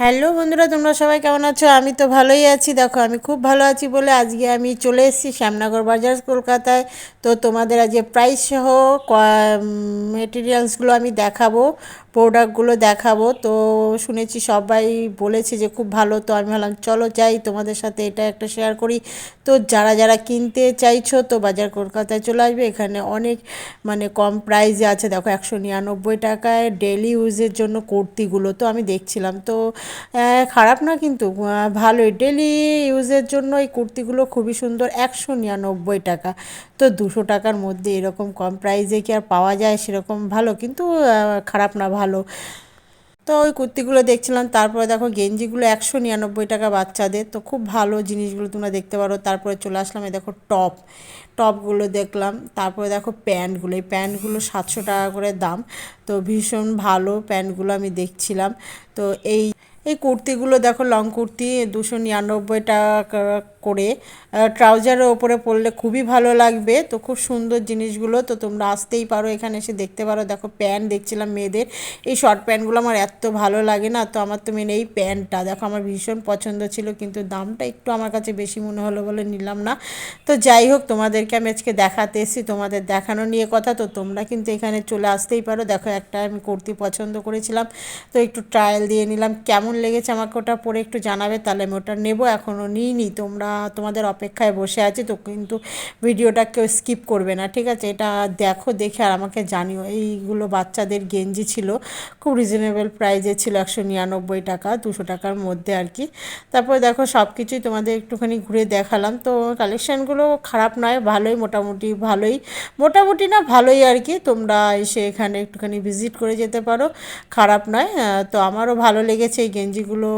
Hello বন্ধুরা, তোমরা সবাই কেমন আছো? আমি তো ভালোই আছি। দেখো, আমি খুব ভালো আছি বলে আজকে আমি চলে এসেছি শ্যামনগর বাজার কলকাতায়। তো তোমাদের আজকে প্রাইস সহ মেটেরিয়ালসগুলো আমি দেখাবো প্রোডাক্টগুলো দেখাবো। তো শুনেছি সবাই বলেছে যে খুব ভালো, তো আমি ভাবলাম চলো যাই, তোমাদের সাথে এটা একটা শেয়ার করি। তো যারা যারা কিনতে চাইছো, তো বাজার কলকাতায় চলে আসবে। এখানে অনেক মানে কম প্রাইসে আছে। দেখো, একশো নিরানব্বই টাকায় ডেলি ইউজের জন্য কুর্তিগুলো তো আমি দেখছিলাম। তো খারাপ না কিন্তু ভালোই। ডেলি ইউজের জন্য এই কুর্তিগুলো খুবই সুন্দর, একশো নিরানব্বই টাকা। তো দুশো টাকার মধ্যে এরকম কম প্রাইসে কি আর পাওয়া যায় সেরকম ভালো, কিন্তু খারাপ না ভালো। তো ওই কুর্তিগুলো দেখছিলাম, তারপরে দেখো গেঞ্জিগুলো একশো নিরানব্বই টাকা বাচ্চাদের, তো খুব ভালো জিনিসগুলো তোমরা দেখতে পারো। তারপরে চলে আসলাম এই দেখো টপ টপগুলো দেখলাম, তারপরে দেখো প্যান্টগুলো, এই প্যান্টগুলো সাতশো টাকা করে দাম। তো ভীষণ ভালো প্যান্টগুলো আমি দেখছিলাম। তো এই এই কুর্তিগুলো দেখো লং কুর্তি দুশো নিরানব্বই টাকা করে ট্রাউজারের ওপরে পরলে খুবই ভালো লাগবে। তো খুব সুন্দর জিনিসগুলো। তো তোমরা আসতেই পারো এখানে এসে দেখতে পারো। দেখো প্যান্ট দেখছিলাম মেয়েদের। এই শর্ট প্যান্টগুলো আমার এত ভালো লাগে না। তো আমার তো মেন এই প্যান্টটা। দেখো আমার ভীষণ পছন্দ ছিল, কিন্তু দামটা একটু আমার কাছে বেশি মনে হলো বলে নিলাম না। তো যাই হোক, তোমাদেরকে আমি আজকে দেখাতে এসেছি। তোমাদের দেখানো নিয়ে কথা। তো তোমরা কিন্তু এখানে চলে আসতেই পারো। দেখো একটা আমি কুর্তি পছন্দ করেছিলাম। তো একটু ট্রায়াল দিয়ে নিলাম। কেমন লেগেছে আমাকে ওটা পরে একটু জানাবে। তাহলে আমি ওটা নেব। এখনও নিইনি। তোমরা তোমাদের অপেক্ষায় বসে আছি, তো কিন্তু ভিডিওটা কেউ স্কিপ করবে না, ঠিক আছে? এটা দেখো, দেখে আর আমাকে জানিও। এইগুলো বাচ্চাদের গেঞ্জি ছিল, খুব রিজনেবল প্রাইজে ছিল একশো নিরানব্বই টাকা, দুশো টাকার মধ্যে আর কি। তারপর দেখো সব কিছুই তোমাদের একটুখানি ঘুরে দেখালাম। তো কালেকশানগুলো খারাপ নয়, ভালোই মোটামুটি ভালোই, মোটামুটি না ভালোই আর কি। তোমরা এসে এখানে একটুখানি ভিজিট করে যেতে পারো, খারাপ নয়। তো আমারও ভালো লেগেছে এই গেঞ্জিগুলো